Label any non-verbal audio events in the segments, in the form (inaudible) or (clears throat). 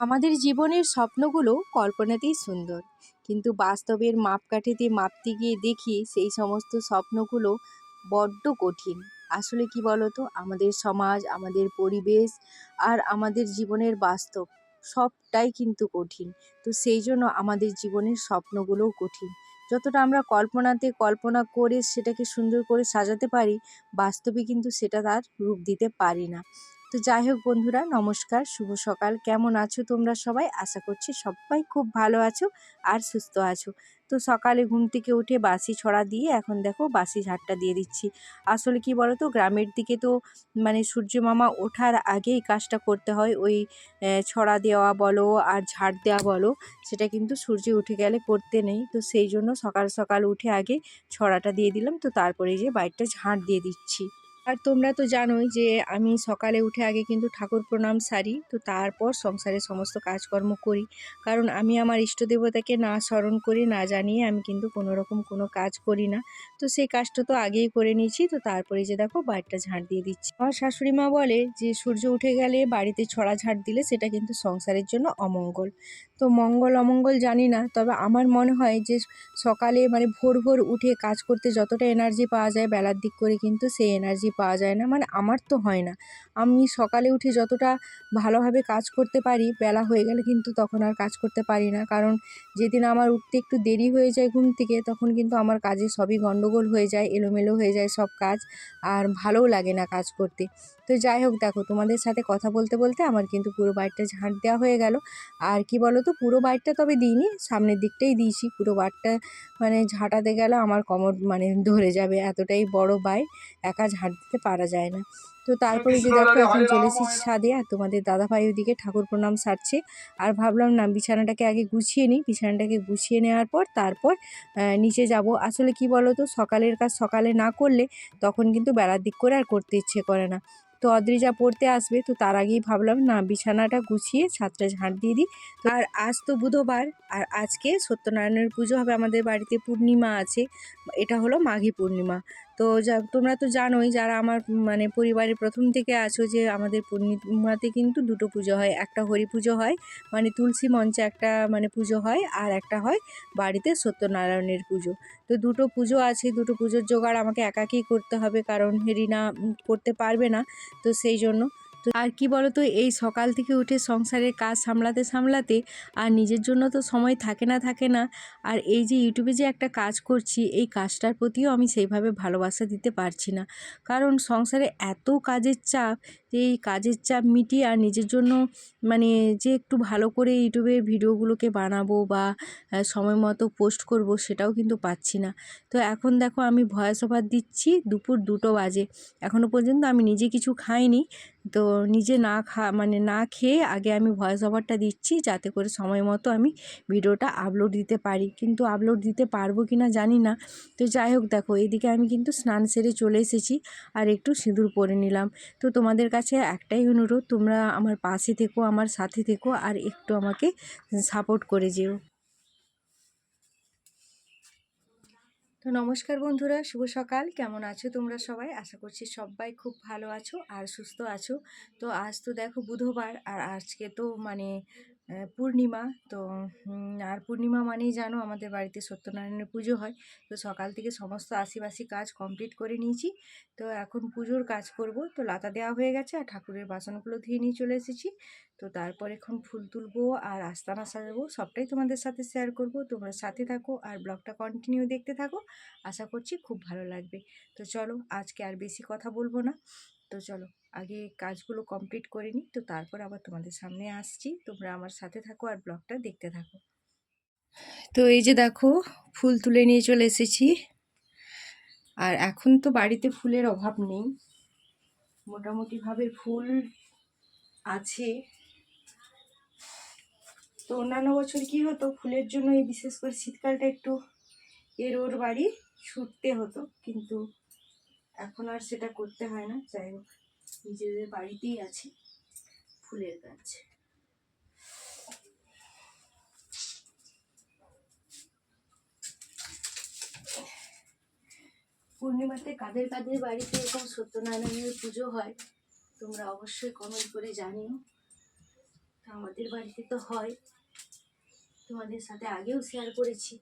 আমাদের জীবনের স্বপ্নগুলো কল্পনাতেই সুন্দর। কিন্তু বাস্তবের মাপকাঠিতে মাপতে গিয়ে দেখি সেই সমস্ত স্বপ্নগুলো বড্ড কঠিন। আসলে কি বলতো? আমাদের সমাজ, আমাদের পরিবেশ আর আমাদের জীবনের বাস্তব সবটাই কিন্তু কঠিন। তো সেই জন্য আমাদের জীবনের স্বপ্নগুলোও কঠিন। যতটা আমরা কল্পনাতে কল্পনা করে সেটাকে সুন্দর করে সাজাতে পারি, বাস্তবে কিন্তু সেটা তার রূপ দিতে পারি না। তো যাই হোক বন্ধুরা, নমস্কার, শুভ সকাল। কেমন আছো তোমরা সবাই? আশা করছি সবাই খুব ভালো আছো আর সুস্থ আছো। তো সকালে ঘুম থেকে উঠে বাসি ছড়া দিয়ে এখন দেখো বাসি ঝাড়টা দিয়ে দিচ্ছি। আসলে কি বলো তো গ্রামের দিকে তো মানে সূর্য মামা ওঠার আগেই কাজটা করতে হয়। ওই ছড়া দেওয়া বলো আর ঝাড় দেওয়া বলো, সেটা কিন্তু সূর্য উঠে গেলে করতে নেই। তো সেই জন্য সকাল সকাল উঠে আগে ছড়াটা দিয়ে দিলাম। তো তারপরে যে বাইকটা ঝাড় দিয়ে দিচ্ছি। আর তোমরা তো জানোই যে আমি সকালে উঠে আগে কিন্তু ঠাকুর প্রণাম সারি, তো তারপর সংসারের সমস্ত কাজকর্ম করি। কারণ আমি আমার ইষ্ট দেবতাকে না স্মরণ করি, না জানিয়ে আমি কিন্তু কোনো রকম কোনো কাজ করি না। তো সেই কাজটা তো আগেই করে নিয়েছি, তো তারপরে যে দেখো বাড়িটা ঝাড় দিয়ে দিচ্ছি। আমার শাশুড়ি মা বলে যে সূর্য উঠে গেলে বাড়িতে ছড়া ঝাড় দিলে সেটা কিন্তু সংসারের জন্য অমঙ্গল। তো মঙ্গল অমঙ্গল জানি না, তবে আমার মনে হয় যে সকালে মানে ভোর ভোর উঠে কাজ করতে যতটা এনার্জি পাওয়া যায় বেলার দিক করে কিন্তু সেই এনার্জি পাওয়া যায় না। মানে আমার তো হয় না। আমি সকালে উঠে যতটা ভালোভাবে কাজ করতে পারি, বেলা হয়ে গেলে কিন্তু তখন আর কাজ করতে পারি না। কারণ যেদিন আমার উঠতে একটু দেরি হয়ে যায় ঘুম থেকে, তখন কিন্তু আমার কাজে সবই গণ্ডগোল হয়ে যায়, এলোমেলো হয়ে যায় সব কাজ। আর ভালোও লাগে না কাজ করতে। তো যাই হোক দেখো তোমাদের সাথে কথা বলতে বলতে আমার কিন্তু পুরো বাড়িটা ঝাঁট দেওয়া হয়ে গেল। আর কি বলো তো পুরো বাড়িটা তবে দিইনি সামনের দিকটাই দিয়েছি। পুরো বাড়িটা মানে ঝাঁটাতে গেলে আমার কোমর মানে ধরে যাবে এতটাই বড় বাই একা ঝাঁট দিতে পারা যায় না। তো তারপরে যে দেখো এখন চলে এসেছি ছাদে আর তোমাদের দাদাভাই ওদিকে ঠাকুর প্রণাম সারছে। আর ভাবলাম না বিছানাটাকে আগে গুছিয়ে নিই। বিছানাটাকে গুছিয়ে নেওয়ার পর তারপর নিচে যাব। আসলে কি বলো তো সকালের কাজ সকালে না করলে তখন কিন্তু বেলার দিক করে আর করতে ইচ্ছে করে না। তো অদ্রিজা পড়তে আসবে, তো তার আগেই ভাবলাম, না, বিছানাটা গুছিয়ে ছাদটা ঝাঁট দিয়ে দিই। আর আজ তো বুধবার, আর আজকে সত্যনারায়ণের পুজো হবে আমাদের বাড়িতে, পূর্ণিমা আছে, এটা হলো মাঘী পূর্ণিমা। তো যা, তোমরা তো জানোই যারা আমার মানে পরিবারের প্রথম থেকে আছো যে আমাদের পূর্ণিমাতে কিন্তু দুটো পুজো হয়। একটা হরি পুজো হয় মানে তুলসী মঞ্চে একটা মানে পুজো হয় আর একটা হয় বাড়িতে সত্যনারায়ণের পুজো। তো দুটো পুজো আছে, দুটো পুজোর জোগাড় আমাকে একাকেই করতে হবে কারণ রিনা করতে পারবে না, তো সেই জন্য আর কি বলো তো এই সকাল থেকে উঠে সংসারের কাজ সামলাতে সামলাতে আর নিজের জন্য তো সময় থাকে না থাকে না। আর এই যে ইউটিউবে যে একটা কাজ করছি, এই কাজটার প্রতিও আমি সেইভাবে ভালোবাসা দিতে পারছি না। কারণ সংসারে এত কাজের চাপ এই কাজের চাপ মিটিয়ে আর নিজের জন্য মানে যে একটু ভালো করে ইউটিউবের ভিডিওগুলোকে বানাবো বা সময় মতো পোস্ট করব সেটাও কিন্তু পাচ্ছি না। তো এখন দেখো আমি ভয়েস ওভার দিচ্ছি দুপুর দুটো বাজে। এখনও পর্যন্ত আমি নিজে কিছু খাইনি। তো নিজে না খা মানে না খেয়ে আগে আমি ভয়েস ওভারটা দিচ্ছি যাতে করে সময় মতো আমি ভিডিওটা আপলোড দিতে পারি। কিন্তু আপলোড দিতে পারব কি না জানি না। তো যাই হোক দেখো, এদিকে আমি কিন্তু স্নান সেরে চলে এসেছি। আর একটু সিঁদুর পরে নিলাম। তো তোমাদের কাছে একটাই অনুরোধ, তোমরা আমার পাশে থেকো, আমার সাথে থেকো আর একটু আমাকে সাপোর্ট করে যেও। তো নমস্কার বন্ধুরা, শুভ সকাল। কেমন আছো তোমরা সবাই? আশা করছি সবাই খুব ভালো আছো আর সুস্থ আছো। তো আজ তো দেখো বুধবার আর আজকে তো মানে পূর্ণিমা। তো আর পূর্ণিমা মানেই জানো আমাদের বাড়িতে সত্যনারায়ণের পুজো হয়। তো সকাল থেকে সমস্ত আশিবাসি কাজ কমপ্লিট করে নিয়েছি। তো এখন পুজোর কাজ করব। তো লাতা দেওয়া হয়ে গেছে আর ঠাকুরের বাসনগুলো ধুয়ে নিয়ে চলে এসেছি। তো তারপর এখন ফুল তুলবো আর আস্তানা সাজাবো। সবটাই তোমাদের সাথে শেয়ার করব। তোমরা সাথে থাকো আর ব্লগটা কন্টিনিউ দেখতে থাকো। আশা করছি খুব ভালো লাগবে। তো চলো আজকে আর বেশি কথা বলব না। তো চলো, আগে কাজগুলো কমপ্লিট করে নিই, তো তারপর আবার তোমাদের সামনে আসছি। তোমরা আমার সাথে থাকো আর ব্লগটা দেখতে থাকো। তো এই যে দেখো, ফুল তুলে নিয়ে চলে এসেছি। আর এখন তো বাড়িতে ফুলের অভাব নেই। মোটামুটিভাবে ফুল আছে। তো অন্যান্য বছর কি হতো, ফুলের জন্য এই বিশেষ করে শীতকালটা একটু এর ওর বাড়ি, ছুটতে হতো। কিন্তু এখন আর সেটা করতে হয় না। যাই হোক, নিজেদের বাড়িতেই আছে ফুলের গাছ। পূর্ণিমাতে কাদের কাদের বাড়িতে এরকম সত্যনারায়ণের পুজো হয়, তোমরা অবশ্যই কমেন্ট করে জানিও। আমাদের বাড়িতে তো হয়। তোমাদের সাথে আগেও শেয়ার করেছি।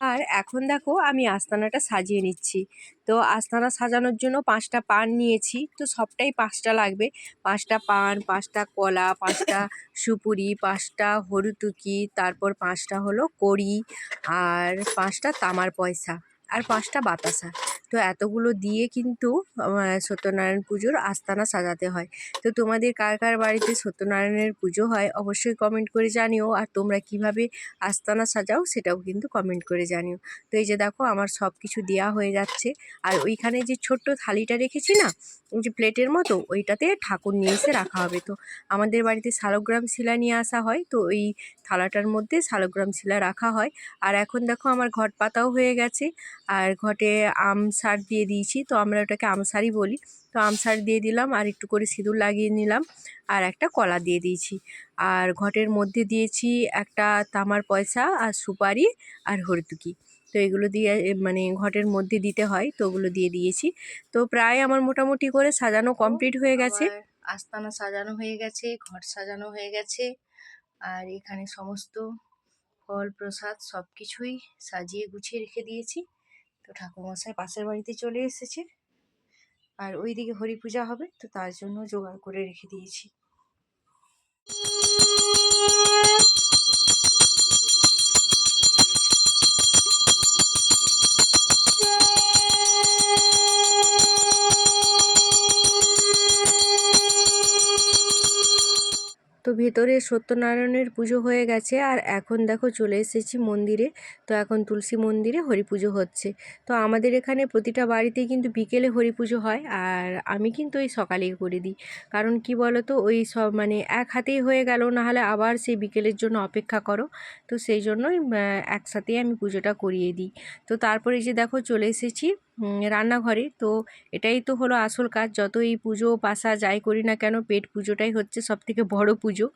আর এখন দেখো আমি আস্তানাটা সাজিয়ে নিচ্ছি। তো আস্তানা সাজানোর জন্য পাঁচটা পান নিয়েছি। তো সবটাই পাঁচটা লাগবে। পাঁচটা পান, পাঁচটা কলা, পাঁচটা সুপুরি, পাঁচটা হরুতুকি, তারপর পাঁচটা হলো কড়ি আর পাঁচটা তামার পয়সা। আর পাঁচটা বাতাসা। তো এতগুলো দিয়ে কিন্তু সত্যনারায়ণ পুজোর আস্তানা সাজাতে হয়। তো তোমাদের কার কার বাড়িতে সত্যনারায়ণের পুজো হয় অবশ্যই কমেন্ট করে জানিও। আর তোমরা কীভাবে আস্তানা সাজাও সেটাও কিন্তু কমেন্ট করে জানিও। তো এই যে দেখো, আমার সব কিছু দেওয়া হয়ে যাচ্ছে। আর ওইখানে যে ছোট্ট থালিটা রেখেছি না, ওই যে প্লেটের মতো, ওইটাতে ঠাকুর নিয়ে এসে রাখা হবে। তো আমাদের বাড়িতে শালগ্রাম শিলা নিয়ে আসা হয়। তো ওই থালাটার মধ্যে শালগ্রাম শিলা রাখা হয়। আর এখন দেখো, আমার ঘট পাতাও হয়ে গেছে। আর ঘটে আম সার দিয়ে দিয়েছি, তো আমরা ওটাকে আমসারই বলি। তো আমসার দিয়ে দিলাম আর একটু করে সিঁদুর লাগিয়ে নিলাম আর একটা কলা দিয়ে দিয়েছি। আর ঘটের মধ্যে দিয়েছি একটা তামার পয়সা, আর সুপারি, আর হরতুকি তো এগুলো দিয়ে মানে ঘটের মধ্যে দিতে হয়, তো ওগুলো দিয়ে দিয়েছি। তো প্রায় আমার মোটামুটি করে সাজানো কমপ্লিট হয়ে গেছে। আস্তানা সাজানো হয়ে গেছে, ঘর সাজানো হয়ে গেছে। আর এখানে সমস্ত ফল প্রসাদ সব কিছুই সাজিয়ে গুছিয়ে রেখে দিয়েছি। তো ঠাকুরমশাই পাশের বাড়িতে চলে এসেছে। আর ওইদিকে হরি পূজা হবে, তো তার জন্য জোগাড় করে রেখে দিয়েছি। তো ভেতরে সত্যনারায়ণের পুজো হয়ে গেছে আর এখন দেখো চলে এসেছি মন্দিরে। তো এখন তুলসী মন্দিরে হরি পুজো হচ্ছে। তো আমাদের এখানে প্রতিটা বাড়িতেই কিন্তু বিকেলে হরি পুজো হয় আর আমি কিন্তু ওই সকালেই করে দিই। কারণ কি বলো তো ওই সব মানে এক হাতেই হয়ে গেল, নাহলে আবার সেই বিকেলের জন্য অপেক্ষা করো। তো সেই জন্যই একসাথেই আমি পুজোটা করিয়ে দিই। তো তারপরে যে দেখো চলে এসেছি রান্নাঘরে। তো এটাই তো হলো আসল কাজ। যত এই পুজো পাশা যাই করি না কেন, পেট পুজোটাই হচ্ছে সব থেকে বড়ো পুজো।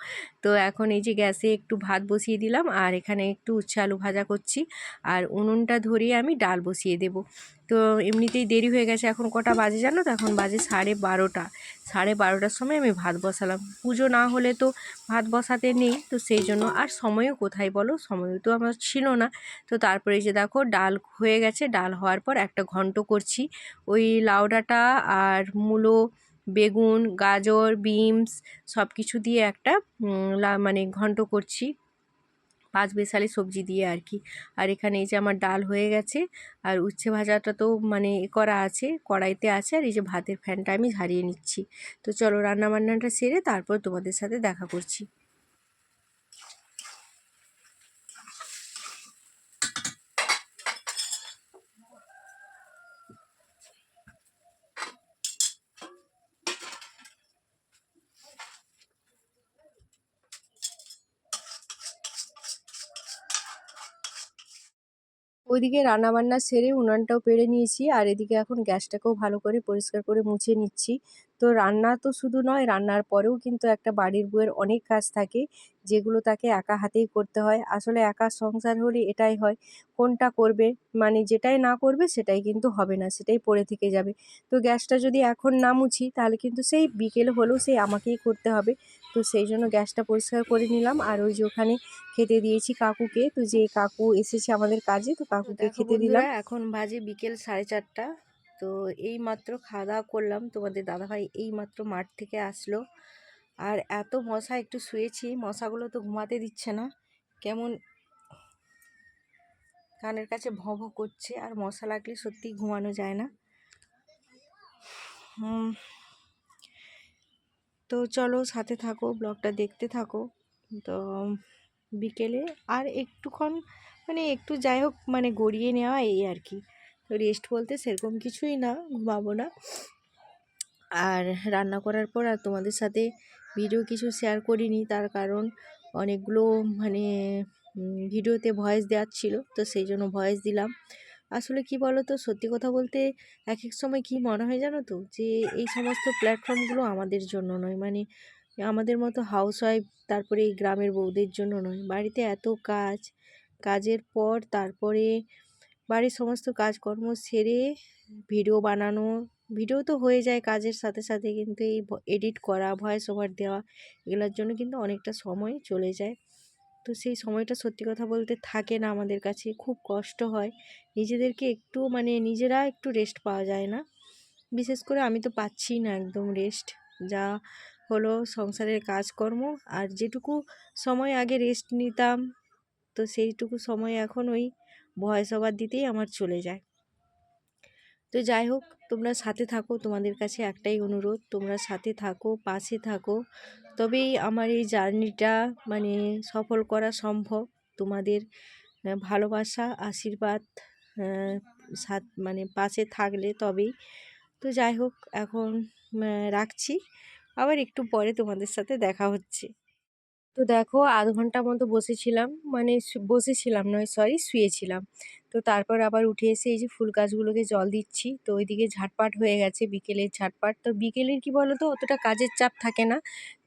তো এখন এই যে গ্যাসে একটু ভাত বসিয়ে দিলাম আর এখানে একটু উচ্ছে আলু ভাজা করছি। আর উনুনটা ধরিয়ে আমি ডাল বসিয়ে দেব। তো এমনিতেই দেরি হয়ে গেছে। এখন কটা বাজে জানো তো? এখন বাজে সাড়ে বারোটা। সাড়ে বারোটার সময় আমি ভাত বসালাম। পুজো না হলে তো ভাত বসাতে নেই। তো সেই জন্য আর সময়ও কোথায় বলো? সময়ও তো আমার ছিল না। তো তারপরে যে দেখো, ডাল হয়ে গেছে। ডাল হওয়ার পর একটা ঘন্ট করছি। ওই লাউ ডাঁটা আর মূলো, বেগুন, গাজর, বিনস সব কিছু দিয়ে একটা মানে ঘন্ট করছি। পাঁচ বেসালি সবজি দিয়ে আর কি আর এখানে এই যে আমার ডাল হয়ে গেছে, আর উচ্ছে ভাজাটা তো মানে করা আছে, কড়াইতে আছে, আর এই যে ভাতের ফ্যানটা আমি ঝারিয়ে নিচ্ছি। তো চলো রান্না বান্নাটা সেরে তারপর তোমাদের সাথে দেখা করছি। ওইদিকে রান্নাবান্না সেরে উনানটাও পেড়ে নিয়েছি, আর এদিকে এখন গ্যাসটাকেও ভালো করে পরিষ্কার করে মুছে নিচ্ছি। তো রান্না তো শুধু নয়, রান্নার পরেও কিন্তু একটা বাড়ির বউয়ের অনেক কাজ থাকে, যেগুলো তাকে একা হাতেই করতে হয়। আসলে একা সংসার হলে এটাই হয়, কোনটা করবে মানে যেটাই না করবে সেটাই কিন্তু হবে না, সেটাই পড়ে থেকে যাবে। তো গ্যাসটা যদি এখন না মুছি, তাহলে কিন্তু সেই বিকেল হলেও সেই আমাকেই করতে হবে। তো সেই জন্য গ্যাসটা পরিষ্কার করে নিলাম। আর ওই যে ওখানে খেতে দিয়েছি কাকুকে। তো যে কাকু এসেছে আমাদের কাজে তো কাকুকে খেতে দিলাম। এখন বাজে বিকেল সাড়ে চারটা। তো এই মাত্র খাওয়া দাওয়া করলাম। তোমাদের দাদাভাই এই মাত্র মাঠ থেকে আসলো। আর এত মশা একটু শুয়েছি। মশাগুলো তো ঘুমাতে দিচ্ছে না। কেমন কানের কাছে ভঁ ভঁ করছে। আর মশা লাগলে সত্যি ঘুমানো যায় না। হুম, তো চলো সাথে থাকো, ব্লগটা দেখতে থাকো। তো, বিকেলে আর একটুক্ষণ মানে একটু যাই হোক মানে গড়িয়ে নেওয়া এই আর কি। তো রেস্ট বলতে সেরকম কিছুই না, ঘুমাবো না। আর রান্না করার পর আর তোমাদের সাথে ভিডিও কিছু শেয়ার করিনি, তার কারণ অনেকগুলো মানে ভিডিওতে ভয়েস দেওয়ার ছিল, তো সেই জন্য ভয়েস দিলাম। আসলে কি বলো তো সত্যি কথা বলতে এক এক সময় কি মনে হয় জানো তো? যে এই সমস্ত প্ল্যাটফর্মগুলো আমাদের জন্য নয়। মানে আমাদের মতো হাউস ওয়াইফ তারপরে এই গ্রামের বউদের জন্য নয়। বাড়িতে এত কাজ, কাজের পর তারপরে বাড়ির সমস্ত কাজকর্ম সেরে ভিডিও বানানো ভিডিও তো হয়ে যায় কাজের সাথে সাথে কিন্তু এই এডিট করা ভয়েস ওভার দেওয়া, এগুলোর জন্য কিন্তু অনেকটা সময় চলে যায়। তো সেই সময়টা সত্যি কথা বলতে থাকে না আমাদের কাছে, খুব কষ্ট হয়। নিজেদেরকে একটু মানে নিজেরা একটু রেস্ট পাওয়া যায় না। বিশেষ করে আমি তো পাচ্ছি না একদম রেস্ট যা হলো সংসারের কাজকর্ম আর যেটুকু সময় আগে রেস্ট নিতাম, তো সেইটুকু সময় এখন ওই ভয়েস ওভার দিতেই আমার চলে যায়। তো যাই হোক, তোমরা সাথে থাকো। তোমাদের কাছে একটাই অনুরোধ, তোমরা সাথে থাকো, পাশে থাকো। তবেই আমার এই জার্নিটা মানে সফল করা সম্ভব। তোমাদের ভালোবাসা, আশীর্বাদ সাথ মানে পাশে থাকলে তবেই। তো যাই হোক, এখন রাখছি। আবার একটু পরে তোমাদের সাথে দেখা হচ্ছে। তো দেখো আধ ঘণ্টা মতো বসেছিলাম মানে বসেছিলাম নয় সরি শুয়েছিলাম। তো তারপর আবার উঠে এসে এই যে ফুল গাছগুলোকে জল দিচ্ছি, তো ওইদিকে ঝাটপাট হয়ে গেছে বিকেলের ঝাটপাট। তো বিকেলের কি বলো তো অতটা কাজের চাপ থাকে না।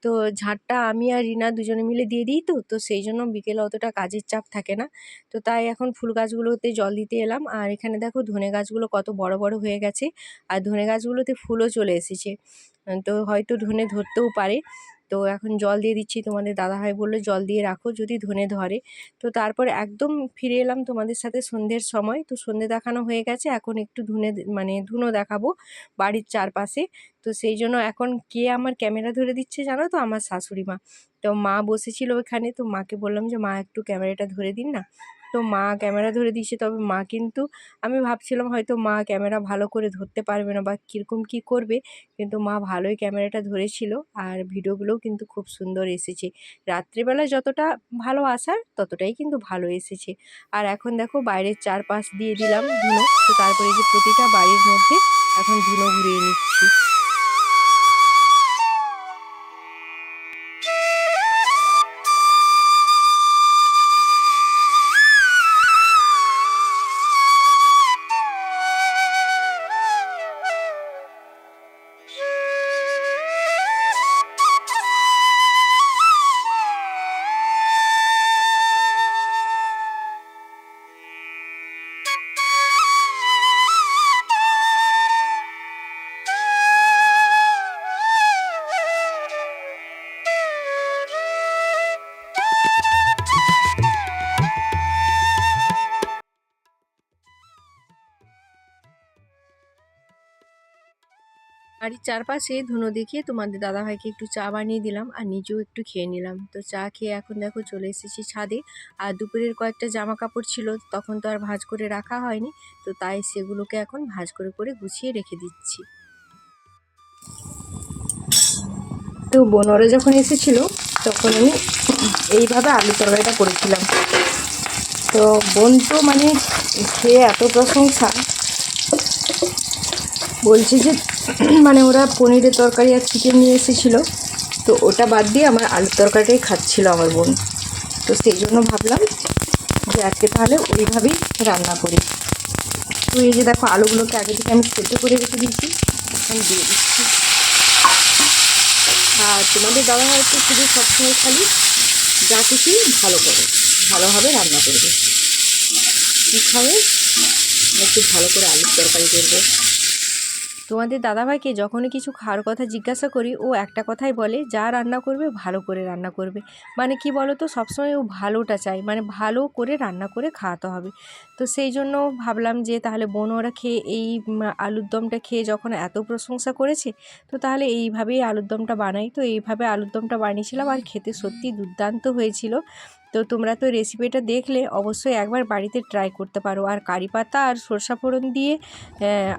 তো ঝাঁটটা আমি আর রিনা দুজনে মিলে দিয়ে দিই তো তো সেই জন্য বিকেলে অতটা কাজের চাপ থাকে না। তো তাই এখন ফুল গাছগুলোতে জল দিতে এলাম। আর এখানে দেখো ধনে গাছগুলো কত বড় বড় হয়ে গেছে। আর ধনে গাছগুলোতে ফুলও চলে এসেছে। তো হয়তো ধনে ধরতেও পারে। তো এখন জল দিয়ে দিচ্ছি, তোমাদের দাদা ভাই বলল জল দিয়ে রাখো যদি ধনে ধরে। তো তারপর একদম ফিরে এলাম তোমাদের সাথে সন্ধ্যের সময়। তো সন্ধ্যে দেখানো হয়ে গেছে, এখন একটু ধুনে মানে ধুনো দেখাবো বাড়ির চারপাশে। তো সেই জন্য এখন কে আমার ক্যামেরা ধরে দিচ্ছে জানো তো? আমার শাশুড়ি মা। তো মা বসেছিল ওখানে, তো মাকে বললাম যে, মা, একটু ক্যামেরাটা ধরে দিন না। তো মা, ক্যামেরা ধরে দিয়েছে। তবে মা কিন্তু, আমি ভাবছিলাম হয়তো মা ক্যামেরা ভালো করে ধরতে পারবে না বা কীরকম কী করবে, কিন্তু মা ভালোই ক্যামেরাটা ধরেছিল আর ভিডিওগুলোও কিন্তু খুব সুন্দর এসেছে। রাত্রিবেলা যতটা ভালো আসার, ততটাই কিন্তু ভালো এসেছে। আর এখন দেখো বাইরের চারপাশ দিয়ে দিলাম ধুনো, তো তারপরে যে প্রতিটা বাড়ির মধ্যে এখন ধুনো ঘুরিয়ে নিচ্ছি। বাড়ির চারপাশে ধুনো দেখিয়ে তোমাদের দাদাভাইকে একটু চা বানিয়ে দিলাম আর নিজেও একটু খেয়ে নিলাম। তো চা খেয়ে এখন দেখো চলে এসেছি ছাদে। আর দুপুরের কয়েকটা জামা কাপড় ছিল, তখন তো আর ভাঁজ করে রাখা হয়নি। তো তাই সেগুলোকে এখন ভাঁজ করে করে গুছিয়ে রেখে দিচ্ছি। তো বোনরা যখন এসেছিল, তখন আমি এইভাবে আলু তরকারিটা করেছিলাম। তো বোন তো মানে খেয়ে এত প্রশংসা। বলছে যে (clears throat) মানে ওরা পনিরের তরকারি আর চিকেন নিয়ে এসেছিল। তো ওটা বাদ দিয়ে আমার আলুর তরকারিটাই খাচ্ছিল আমার বোন। তো সেই জন্য ভাবলাম যে আজকে তাহলে ওইভাবেই রান্না করি। তো এই যে দেখো, আলুগুলোকে আগে থেকে আমি সেদ্ধ করে রেখে দিচ্ছি এখন দিয়ে দিচ্ছি। আর তোমাদের দাদা হয়তো শুধু সবসময় খালি যা কিছুই ভালো করে, ভালোভাবে রান্না করবে। কী খাবে? একটু ভালো করে আলুর তরকারি করবে। তোমাদের দাদাভাইকে যখনই কিছু খাওয়ার কথা জিজ্ঞাসা করি, ও একটা কথাই বলে, যা রান্না করবে, ভালো করে রান্না করবে। মানে কি বলো তো সবসময় ও ভালোটা চায় মানে ভালো করে রান্না করে খাওয়াতে হবে। তো সেই জন্য ভাবলাম যে, তাহলে বোন ওরা খেয়ে এই আলুর দমটা খেয়ে যখন এত প্রশংসা করেছে, তো তাহলে এইভাবেই আলুর দমটা বানাই। তো এইভাবে আলুর দমটা বানিয়েছিলাম, আর খেতে সত্যি দুর্দান্ত হয়েছিল। তো তোমরা তো রেসিপিটা দেখলে, অবশ্যই একবার বাড়িতে ট্রাই করতে পারো। আর কারি পাতা আর সরষা ফোড়ন দিয়ে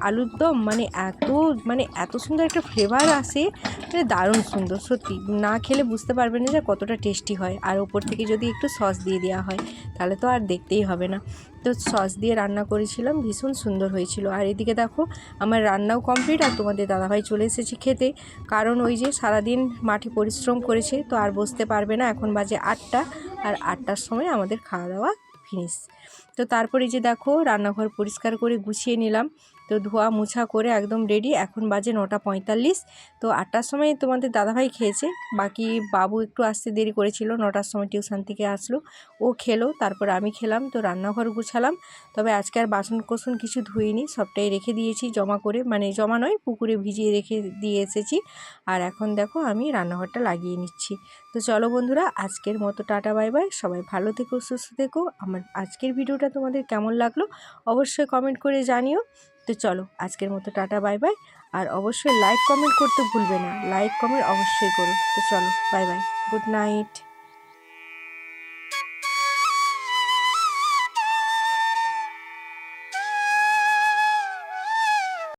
আলুর দম মানে এত মানে এত সুন্দর একটা ফ্লেভার আসে মানে দারুণ সুন্দর, সত্যি। না খেলে বুঝতে পারবে না যে কতটা টেস্টি হয়। আর ওপর থেকে যদি একটু সস দিয়ে দেওয়া হয়, তাহলে তো আর দেখতেই হবে না। তো সস দিয়ে রান্না করেছিলাম, ভীষণ সুন্দর হয়েছিল। আর এদিকে দেখো, আমার রান্নাও কমপ্লিট আর তোমাদের দাদাভাই চলে এসেছি খেতে। কারণ ওই যে সারাদিন মাঠে পরিশ্রম করেছে, তো আর বসতে পারবে না। এখন বাজে আটটা আর আটটার সময় আমাদের খাওয়া দাওয়া ফিনিশ তো তারপরে যে দেখো, রান্নাঘর পরিষ্কার করে গুছিয়ে নিলাম। তো ধোয়া মুছা করে একদম রেডি এখন বাজে নটা পঁয়তাল্লিশ। তো আটটার সময় তোমাদের দাদাভাই খেয়েছে, বাকি বাবু একটু আসতে দেরি করেছিল, নটার সময় টিউশন থেকে আসলো। ও খেলো, তারপর আমি খেলাম, তো রান্নাঘর গুছালাম। তবে আজকে আর বাসন কোসন কিছু ধুইনি, সবটাই রেখে দিয়েছি জমা করে মানে জমা নয়, পুকুরে ভিজিয়ে রেখে দিয়ে এসেছি। আর এখন দেখো আমি রান্নাঘরটা লাগিয়ে নিচ্ছি। তো চলো বন্ধুরা, আজকের মতো টাটা, বাই বাই। সবাই ভালো থেকো, সুস্থ থেকো। আমার আজকের ভিডিওটা তোমাদের কেমন লাগল, অবশ্যই কমেন্ট করে জানিও। তো চলো, আজকের মতো টাটা, বাই বাই। আর অবশ্যই লাইক কমেন্ট করতে ভুলবে না। লাইক কমেন্ট অবশ্যই করো। তো চলো, বাই বাই। Good night